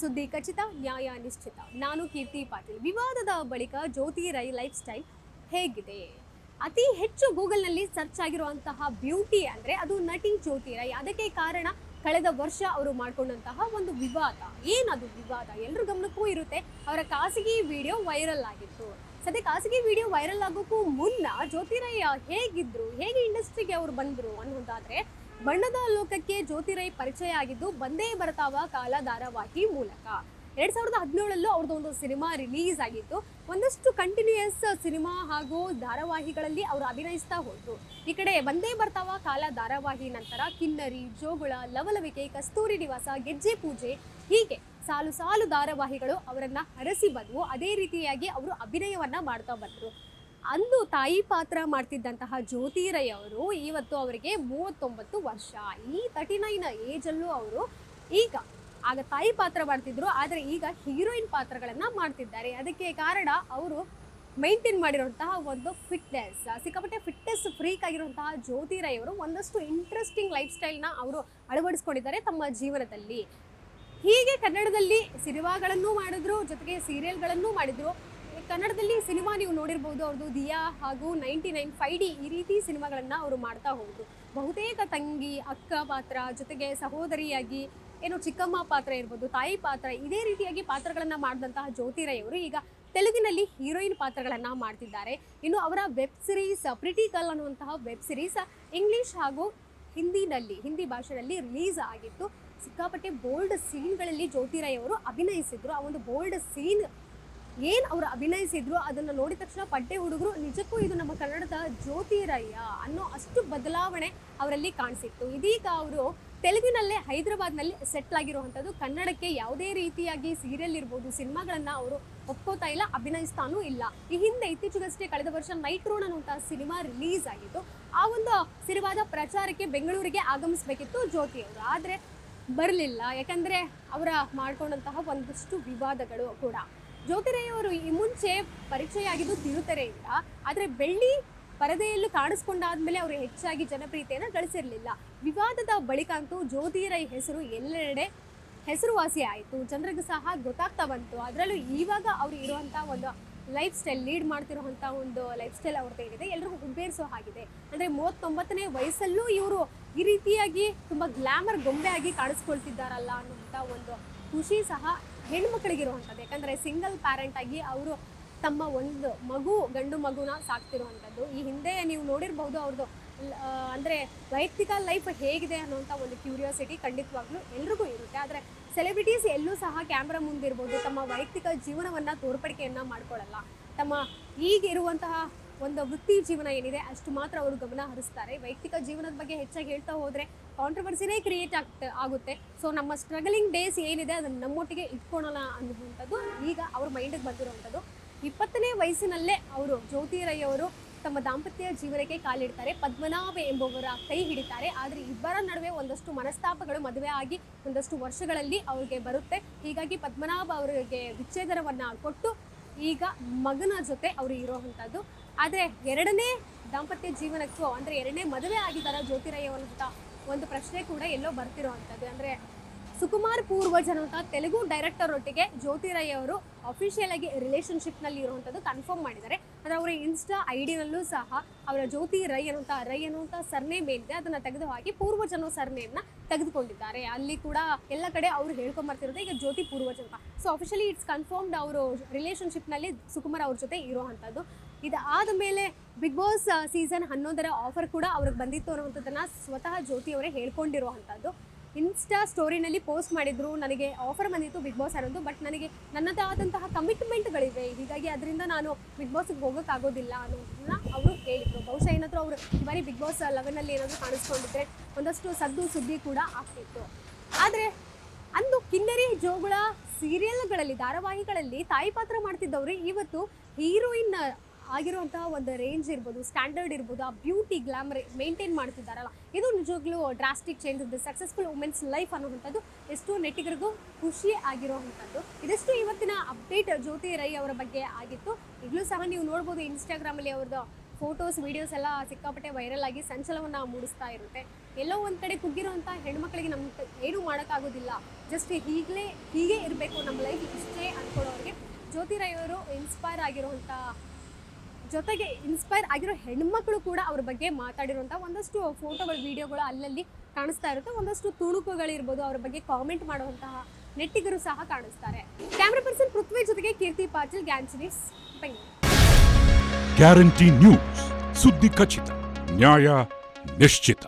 ಸುದ್ದಿ ಖಚಿತ, ನ್ಯಾಯ ನಿಶ್ಚಿತ. ನಾನು ಕೀರ್ತಿ ಪಾಟೀಲ್. ವಿವಾದದ ಬಳಿಕ ಜ್ಯೋತಿ ರೈ ಲೈಫ್ ಸ್ಟೈಲ್ ಹೇಗಿದೆ? ಅತಿ ಹೆಚ್ಚು ಗೂಗಲ್ನಲ್ಲಿ ಸರ್ಚ್ ಆಗಿರುವಂತಹ ಬ್ಯೂಟಿ ಅಂದ್ರೆ ಅದು ನಟಿ ಜ್ಯೋತಿ ರೈ. ಅದಕ್ಕೆ ಕಾರಣ ಕಳೆದ ವರ್ಷ ಅವರು ಮಾಡಿಕೊಂಡಂತಹ ಒಂದು ವಿವಾದ. ಏನದು ವಿವಾದ? ಎಲ್ಲರ ಗಮನಕ್ಕೂ ಇರುತ್ತೆ. ಅವರ ಖಾಸಗಿ ವಿಡಿಯೋ ವೈರಲ್ ಆಗಿತ್ತು. ಸದ್ಯ ಖಾಸಗಿ ವಿಡಿಯೋ ವೈರಲ್ ಆಗೋಕ್ಕೂ ಮುನ್ನ ಜ್ಯೋತಿ ರೈ ಹೇಗಿದ್ರು? ಹೇಗೆ ಇಂಡಸ್ಟ್ರಿಗೆ ಅವರು ಬಂದ್ರು ಅನ್ನೋದಾದ್ರೆ ಬಣ್ಣದ ಲೋಕಕ್ಕೆ ಜ್ಯೋತಿರೈ ಪರಿಚಯ ಆಗಿದ್ದು ಬಂದೇ ಬರ್ತಾವ ಕಾಲ ಧಾರಾವಾಹಿ ಮೂಲಕ. ಎರಡ್ ಸಾವಿರದ ಹದಿನೇಳಲ್ಲೂ ಅವ್ರದ್ದು ಒಂದು ಸಿನಿಮಾ ರಿಲೀಸ್ ಆಗಿತ್ತು. ಒಂದಷ್ಟು ಕಂಟಿನ್ಯೂಯಸ್ ಸಿನಿಮಾ ಹಾಗೂ ಧಾರಾವಾಹಿಗಳಲ್ಲಿ ಅವರು ಅಭಿನಯಿಸ್ತಾ ಹೋದ್ರು. ಈ ಕಡೆ ಬಂದೇ ಬರ್ತಾವ ಕಾಲ ಧಾರಾವಾಹಿ ನಂತರ ಕಿನ್ನರಿ, ಜೋಗುಳ, ಲವಲವಿಕೆ, ಕಸ್ತೂರಿ ನಿವಾಸ, ಗೆಜ್ಜೆ ಪೂಜೆ ಹೀಗೆ ಸಾಲು ಸಾಲು ಧಾರಾವಾಹಿಗಳು ಅವರನ್ನ ಹರಸಿ ಬಂದವು. ಅದೇ ರೀತಿಯಾಗಿ ಅವರು ಅಭಿನಯವನ್ನ ಮಾಡ್ತಾ ಬಂದ್ರು. ಅಂದು ತಾಯಿ ಪಾತ್ರ ಮಾಡ್ತಿದ್ದಂತಹ ಜ್ಯೋತಿ ರೈ ಅವರು ಇವತ್ತು ಅವರಿಗೆ ಮೂವತ್ತೊಂಬತ್ತು ವರ್ಷ. ಈ ತರ್ಟಿ ನೈನ್ ಏಜಲ್ಲೂ ಅವರು ಈಗ, ಆಗ ತಾಯಿ ಪಾತ್ರ ಮಾಡ್ತಿದ್ರು, ಆದರೆ ಈಗ ಹೀರೋಯಿನ್ ಪಾತ್ರಗಳನ್ನು ಮಾಡ್ತಿದ್ದಾರೆ. ಅದಕ್ಕೆ ಕಾರಣ ಅವರು ಮೈಂಟೈನ್ ಮಾಡಿರುವಂತಹ ಒಂದು ಫಿಟ್ನೆಸ್, ಸಿಕ್ಕಾಪಟ್ಟೆ ಫಿಟ್ನೆಸ್ ಫ್ರೀಕ್ ಆಗಿರುವಂತಹ ಜ್ಯೋತಿ ರೈ ಅವರು ಒಂದಷ್ಟು ಇಂಟ್ರೆಸ್ಟಿಂಗ್ ಲೈಫ್ ಸ್ಟೈಲ್ನ ಅವರು ಅಳವಡಿಸ್ಕೊಂಡಿದ್ದಾರೆ ತಮ್ಮ ಜೀವನದಲ್ಲಿ. ಹೀಗೆ ಕನ್ನಡದಲ್ಲಿ ಸಿನಿಮಾಗಳನ್ನೂ ಮಾಡಿದ್ರು, ಜೊತೆಗೆ ಸೀರಿಯಲ್ಗಳನ್ನೂ ಮಾಡಿದ್ರು. ಕನ್ನಡದಲ್ಲಿ ಸಿನಿಮಾ ನೀವು ನೋಡಿರ್ಬೋದು, ಅವ್ರದ್ದು ದಿಯಾ ಹಾಗೂ ನೈಂಟಿ ನೈನ್ ಫೈ ಡಿ ಈ ರೀತಿ ಸಿನಿಮಾಗಳನ್ನು ಅವರು ಮಾಡ್ತಾ ಹೋದ್ರು. ಬಹುತೇಕ ತಂಗಿ, ಅಕ್ಕ ಪಾತ್ರ, ಜೊತೆಗೆ ಸಹೋದರಿಯಾಗಿ ಏನು ಚಿಕ್ಕಮ್ಮ ಪಾತ್ರ ಇರ್ಬೋದು, ತಾಯಿ ಪಾತ್ರ, ಇದೇ ರೀತಿಯಾಗಿ ಪಾತ್ರಗಳನ್ನು ಮಾಡಿದಂತಹ ಜ್ಯೋತಿ ರೈ ಅವರು ಈಗ ತೆಲುಗಿನಲ್ಲಿ ಹೀರೋಯಿನ್ ಪಾತ್ರಗಳನ್ನು ಮಾಡ್ತಿದ್ದಾರೆ. ಇನ್ನು ಅವರ ವೆಬ್ ಸಿರೀಸ್, ಪ್ರಿಟಿ ಗರ್ಲ್ ಅನ್ನುವಂತಹ ವೆಬ್ ಸಿರೀಸ್ ಇಂಗ್ಲೀಷ್ ಹಾಗೂ ಹಿಂದಿನಲ್ಲಿ, ಹಿಂದಿ ಭಾಷೆಯಲ್ಲಿ ರಿಲೀಸ್ ಆಗಿತ್ತು. ಸಿಕ್ಕಾಪಟ್ಟೆ ಬೋಲ್ಡ್ ಸೀನ್ಗಳಲ್ಲಿ ಜ್ಯೋತಿ ರೈ ಅವರು ಅಭಿನಯಿಸಿದ್ರು. ಆ ಒಂದು ಬೋಲ್ಡ್ ಸೀನ್ ಏನ್ ಅವರು ಅಭಿನಯಿಸಿದ್ರು, ಅದನ್ನ ನೋಡಿದ ತಕ್ಷಣ ಪಡ್ಡೆ ಹುಡುಗರು, ನಿಜಕ್ಕೂ ಇದು ನಮ್ಮ ಕನ್ನಡದ ಜ್ಯೋತಿರಯ್ಯ ಅನ್ನೋ ಅಷ್ಟು ಬದಲಾವಣೆ ಅವರಲ್ಲಿ ಕಾಣಿಸಿತ್ತು. ಇದೀಗ ಅವರು ತೆಲುಗಿನಲ್ಲೇ ಹೈದರಾಬಾದ್ನಲ್ಲಿ ಸೆಟ್ಲ್ ಆಗಿರುವಂಥದ್ದು. ಕನ್ನಡಕ್ಕೆ ಯಾವುದೇ ರೀತಿಯಾಗಿ ಸೀರಿಯಲ್ ಇರ್ಬೋದು, ಸಿನಿಮಾಗಳನ್ನ ಅವರು ಒಪ್ಕೋತಾ ಇಲ್ಲ, ಅಭಿನಯಿಸ್ತಾನೂ ಇಲ್ಲ. ಈ ಹಿಂದೆ ಇತ್ತೀಚೆಗಷ್ಟೇ ಕಳೆದ ವರ್ಷ ನೈಟ್ ರೋಡ್ ಅನ್ನುವಂತಹ ಸಿನಿಮಾ ರಿಲೀಸ್ ಆಗಿತ್ತು. ಆ ಒಂದು ಸಿನಿಮಾದ ಪ್ರಚಾರಕ್ಕೆ ಬೆಂಗಳೂರಿಗೆ ಆಗಮಿಸಬೇಕಿತ್ತು ಜ್ಯೋತಿ ಅವರು. ಆದರೆ ಬರಲಿಲ್ಲ. ಯಾಕಂದ್ರೆ ಅವರ ಮಾಡ್ಕೊಂಡಂತಹ ಒಂದಷ್ಟು ವಿವಾದಗಳು ಕೂಡ. ಜ್ಯೋತಿರೈ ಅವರು ಈ ಮುಂಚೆ ಪರಿಚಯ ಆಗಿದ್ದು ತಿರುತೆರೆಯಿಂದ ಆದರೆ ಬೆಳ್ಳಿ ಪರದೆಯಲ್ಲೂ ಕಾಣಿಸ್ಕೊಂಡಾದ್ಮೇಲೆ ಅವರು ಹೆಚ್ಚಾಗಿ ಜನಪ್ರಿಯತೆಯನ್ನು ಗಳಿಸಿರಲಿಲ್ಲ. ವಿವಾದದ ಬಳಿಕ ಅಂತೂ ಜ್ಯೋತಿರೈ ಹೆಸರು ಎಲ್ಲೆಡೆ ಹೆಸರುವಾಸಿ ಆಯಿತು. ಜನರಿಗೂ ಸಹ ಗೊತ್ತಾಗ್ತಾ ಬಂತು. ಅದರಲ್ಲೂ ಇವಾಗ ಅವರು ಇರುವಂಥ ಒಂದು ಲೈಫ್ ಸ್ಟೈಲ್, ಲೀಡ್ ಮಾಡ್ತಿರುವಂಥ ಒಂದು ಲೈಫ್ ಸ್ಟೈಲ್ ಅವ್ರದ್ದು ಏನಿದೆ ಎಲ್ಲರಿಗೂ ಹುಬ್ಬೇರಿಸೋ ಹಾಗಿದೆ. ಅಂದರೆ ಮೂವತ್ತೊಂಬತ್ತನೇ ವಯಸ್ಸಲ್ಲೂ ಇವರು ಈ ರೀತಿಯಾಗಿ ತುಂಬ ಗ್ಲಾಮರ್ ಆಗಿ ಕಾಣಿಸ್ಕೊಳ್ತಿದ್ದಾರಲ್ಲ ಅನ್ನುವಂಥ ಒಂದು ಖುಷಿ ಸಹ ಹೆಣ್ಮಕ್ಳಿಗಿರುವಂಥದ್ದು ಯಾಕಂದರೆ ಸಿಂಗಲ್ ಪ್ಯಾರೆಂಟ್ ಆಗಿ ಅವರು ತಮ್ಮ ಒಂದು ಮಗು, ಗಂಡು ಮಗುನ ಸಾಕ್ತಿರುವಂಥದ್ದು. ಈ ಹಿಂದೆ ನೀವು ನೋಡಿರ್ಬಹುದು ಅವ್ರದ್ದು ಅಂದರೆ ಅಂದ್ರೆ ವೈಯಕ್ತಿಕ ಲೈಫ್ ಹೇಗಿದೆ ಅನ್ನುವಂಥ ಒಂದು ಕ್ಯೂರಿಯಾಸಿಟಿ ಖಂಡಿತವಾಗ್ಲೂ ಎಲ್ರಿಗೂ ಇರುತ್ತೆ. ಆದರೆ ಸೆಲೆಬ್ರಿಟೀಸ್ ಎಲ್ಲೂ ಸಹ ಕ್ಯಾಮ್ರಾ ಮುಂದಿರ್ಬೋದು. ತಮ್ಮ ವೈಯಕ್ತಿಕ ಜೀವನವನ್ನ ತೋರ್ಪಡಿಕೆಯನ್ನು ಮಾಡ್ಕೊಳ್ಳಲ್ಲ ತಮ್ಮ ಈಗಿರುವಂತಹ ಒಂದು ವೃತ್ತಿ ಜೀವನ ಏನಿದೆ, ಅಷ್ಟು ಮಾತ್ರ ಅವರು ಗಮನ ಹರಿಸ್ತಾರೆ. ವೈಯಕ್ತಿಕ ಜೀವನದ ಬಗ್ಗೆ ಹೆಚ್ಚಾಗಿ ಹೇಳ್ತಾ ಹೋದರೆ ಕಾಂಟ್ರವರ್ಸಿನೇ ಕ್ರಿಯೇಟ್ ಆಗ್ತ ಆಗುತ್ತೆ ಸೊ ನಮ್ಮ ಸ್ಟ್ರಗಲಿಂಗ್ ಡೇಸ್ ಏನಿದೆ, ಅದನ್ನ ನಮ್ಮೊಟ್ಟಿಗೆ ಇಟ್ಕೊಳೋಣ ಅನ್ನುವಂಥದ್ದು ಈಗ ಅವ್ರ ಮೈಂಡಿಗೆ ಬಂದಿರುವಂಥದ್ದು. ಇಪ್ಪತ್ತನೇ ವಯಸ್ಸಿನಲ್ಲೇ ಅವರು ಜ್ಯೋತಿ ರೈ ಅವರು ತಮ್ಮ ದಾಂಪತ್ಯ ಜೀವನಕ್ಕೆ ಕಾಲಿಡ್ತಾರೆ. ಪದ್ಮನಾಭ ಎಂಬುವರ ಕೈ ಹಿಡಿತಾರೆ. ಆದರೆ ಇಬ್ಬರ ನಡುವೆ ಒಂದಷ್ಟು ಮನಸ್ತಾಪಗಳು ಮದುವೆ ಆಗಿ ಒಂದಷ್ಟು ವರ್ಷಗಳಲ್ಲಿ ಅವ್ರಿಗೆ ಬರುತ್ತೆ. ಹೀಗಾಗಿ ಪದ್ಮನಾಭ ಅವರಿಗೆ ವಿಚ್ಛೇದನವನ್ನು ಕೊಟ್ಟು ಈಗ ಮಗನ ಜೊತೆ ಅವರು ಇರುವಂಥದ್ದು. ಆದರೆ ಎರಡನೇ ದಾಂಪತ್ಯ ಜೀವನಕ್ಕೂ ಅಂದರೆ ಎರಡನೇ ಮದುವೆ ಆಗಿದ್ದಾರೆ ಜ್ಯೋತಿರಯ್ಯ ಅಂತ ಒಂದು ಪ್ರಶ್ನೆ ಕೂಡ ಎಲ್ಲೋ ಬರ್ತಿರೋ ಅಂಥದ್ದು ಅಂದರೆ ಸುಕುಮಾರ್ ಪೂರ್ವಜ್ ಅಂತ ತೆಲುಗು ಡೈರೆಕ್ಟರ್ ಒಟ್ಟಿಗೆ ಜ್ಯೋತಿ ರೈ ಅವರು ಅಫಿಷಿಯಲ್ ಆಗಿ ರಿಲೇಶನ್ಶಿಪ್ನಲ್ಲಿ ಇರುವಂತದ್ದು ಕನ್ಫರ್ಮ್ ಮಾಡಿದ್ದಾರೆ. ಅಂದ್ರೆ ಅವರ ಇನ್ಸ್ಟಾ ಐಡಿನಲ್ಲೂ ಸಹ ಅವರ ಜ್ಯೋತಿ ರೈ ಅನ್ನುವಂಥ ರೈ ಅನ್ನುವಂಥ ಸರ್ನೇಮ್ ಏನಿದೆ ಅದನ್ನ ತೆಗೆದು ಹಾಕಿ ಪೂರ್ವಜ್ ಅನ್ನೋ ಸರ್ನೇಮ್ನ ತೆಗೆದುಕೊಂಡಿದ್ದಾರೆ. ಅಲ್ಲಿ ಕೂಡ ಎಲ್ಲ ಕಡೆ ಅವ್ರು ಹೇಳ್ಕೊಂಬರ್ತಿರೋದು ಈಗ ಜ್ಯೋತಿ ಪೂರ್ವಜ್ ಅಂತ. ಸೊ ಅಫಿಷಿಯಲಿ ಇಟ್ಸ್ ಕನ್ಫರ್ಮ್ಡ್ ಅವರು ರಿಲೇಶನ್ಶಿಪ್ನಲ್ಲಿ ಸುಕುಮಾರ್ ಅವ್ರ ಜೊತೆ ಇರುವಂಥದ್ದು ಇದಾದ ಮೇಲೆ ಬಿಗ್ ಬಾಸ್ ಸೀಸನ್ ಹನ್ನೊಂದರ ಆಫರ್ ಕೂಡ ಅವ್ರಿಗೆ ಬಂದಿತ್ತು ಅನ್ನುವಂಥದ್ದನ್ನ ಸ್ವತಃ ಜ್ಯೋತಿ ಅವರೇ ಹೇಳ್ಕೊಂಡಿರುವಂಥದ್ದು ಇನ್ಸ್ಟಾ ಸ್ಟೋರಿನಲ್ಲಿ ಪೋಸ್ಟ್ ಮಾಡಿದ್ರು. ನನಗೆ ಆಫರ್ ಬಂದಿತ್ತು ಬಿಗ್ ಬಾಸ್ ಅನ್ನೋದು ಬಟ್ ನನಗೆ ನನ್ನದೇ ಆದಂತಹ ಕಮಿಟ್ಮೆಂಟ್ಗಳಿವೆ ಹೀಗಾಗಿ ಅದರಿಂದ ನಾನು ಬಿಗ್ ಬಾಸ್ಗೆ ಹೋಗೋಕ್ಕಾಗೋದಿಲ್ಲ ಅನ್ನೋದನ್ನ ಅವರು ಹೇಳಿದರು. ಬಹುಶಃ ಏನಾದರೂ ಅವರು ಈ ಬಾರಿ ಬಿಗ್ ಬಾಸ್ ಲೆವೆನಲ್ಲಿ ಏನಾದರೂ ಕಾಣಿಸ್ಕೊಂಡಿದ್ರೆ ಒಂದಷ್ಟು ಸದ್ದು ಸುದ್ದಿ ಕೂಡ ಆಗ್ತಿತ್ತು. ಆದರೆ ಅಂದು ಕಿನ್ನರಿ ಜೋಗುಳ ಸೀರಿಯಲ್ಗಳಲ್ಲಿ ಧಾರಾವಾಹಿಗಳಲ್ಲಿ ತಾಯಿ ಪಾತ್ರ ಮಾಡ್ತಿದ್ದವರು. ಇವತ್ತು ಹೀರೋಯಿನ್ ಆಗಿರುವಂತಹ ಒಂದು ರೇಂಜ್ ಇರ್ಬೋದು ಸ್ಟ್ಯಾಂಡರ್ಡ್ ಇರ್ಬೋದು, ಆ ಬ್ಯೂಟಿ ಗ್ಲಾಮರ್ ಮೇಂಟೈನ್ ಮಾಡ್ತಿದ್ದಾರಲ್ಲ. ಇದು ನಿಜವಾಗ್ಲೂ ಡ್ರಾಸ್ಟಿಕ್ ಚೇಂಜ್ ಇದೆ ಸಕ್ಸಸ್ಫುಲ್ ವುಮೆನ್ಸ್ ಲೈಫ್ ಅನ್ನುವಂಥದ್ದು. ಎಷ್ಟು ನೆಟ್ಟಿಗರಿಗೂ ಖುಷಿ ಆಗಿರುವಂಥದ್ದು. ಇದಷ್ಟು ಇವತ್ತಿನ ಅಪ್ಡೇಟ್ ಜ್ಯೋತಿ ರೈ ಅವರ ಬಗ್ಗೆ ಆಗಿತ್ತು. ಈಗಲೂ ಸಹ ನೀವು ನೋಡ್ಬೋದು ಇನ್ಸ್ಟಾಗ್ರಾಮಲ್ಲಿ ಅವ್ರದ್ದು ಫೋಟೋಸ್ ವಿಡಿಯೋಸ್ ಎಲ್ಲ ಸಿಕ್ಕಾಪಟ್ಟೆ ವೈರಲ್ ಆಗಿ ಸಂಚಲವನ್ನು ಮೂಡಿಸ್ತಾ ಇರುತ್ತೆ. ಎಲ್ಲೋ ಒಂದು ಕಡೆ ಕುಗ್ಗಿರುವಂಥ ಹೆಣ್ಮಕ್ಳಿಗೆ ನಮ್ಮ ಏನೂ ಮಾಡೋಕ್ಕಾಗೋದಿಲ್ಲ. ಜಸ್ಟ್ ಹೀಗಲೇ ಹೀಗೆ ಇರಬೇಕು ನಮ್ಮ ಲೈಫ್ ಇಷ್ಟೇ ಅಂದ್ಕೊಳ್ಳೋರಿಗೆ ಜ್ಯೋತಿ ರೈ ಅವರು ಇನ್ಸ್ಪೈರ್ ಆಗಿರುವಂಥ ಜೊತೆಗೆ ಇನ್ಸ್ಪೈರ್ ಆಗಿರೋ ಹೆಣ್ಮಕ್ಳು ಕೂಡ ಅವ್ರ ಬಗ್ಗೆ ಮಾತಾಡಿರುವಂಥ ಒಂದಷ್ಟು ಫೋಟೋಗಳು ವಿಡಿಯೋಗಳು ಅಲ್ಲಲ್ಲಿ ಕಾಣಿಸ್ತಾ ಇರುತ್ತೆ. ಒಂದಷ್ಟು ತುಣುಕುಗಳಿರ್ಬೋದು, ಅವ್ರ ಬಗ್ಗೆ ಕಾಮೆಂಟ್ ಮಾಡುವಂತಹ ನೆಟ್ಟಿಗರು ಸಹ ಕಾಣಿಸ್ತಾರೆ. ಕ್ಯಾಮ್ರಾ ಪರ್ಸನ್ ಪೃಥ್ವಿ ಜೊತೆಗೆ ಕೀರ್ತಿ ಪಾಟೀಲ್ ಗ್ಯಾನ್ಸ್ ನ್ಯೂಸ್ ಬೆಂಗಳೂರು ಗ್ಯಾರಂಟಿ ನ್ಯೂಸ್ ಸುದ್ದಿ ಖಚಿತ, ನ್ಯಾಯ ನಿಶ್ಚಿತ.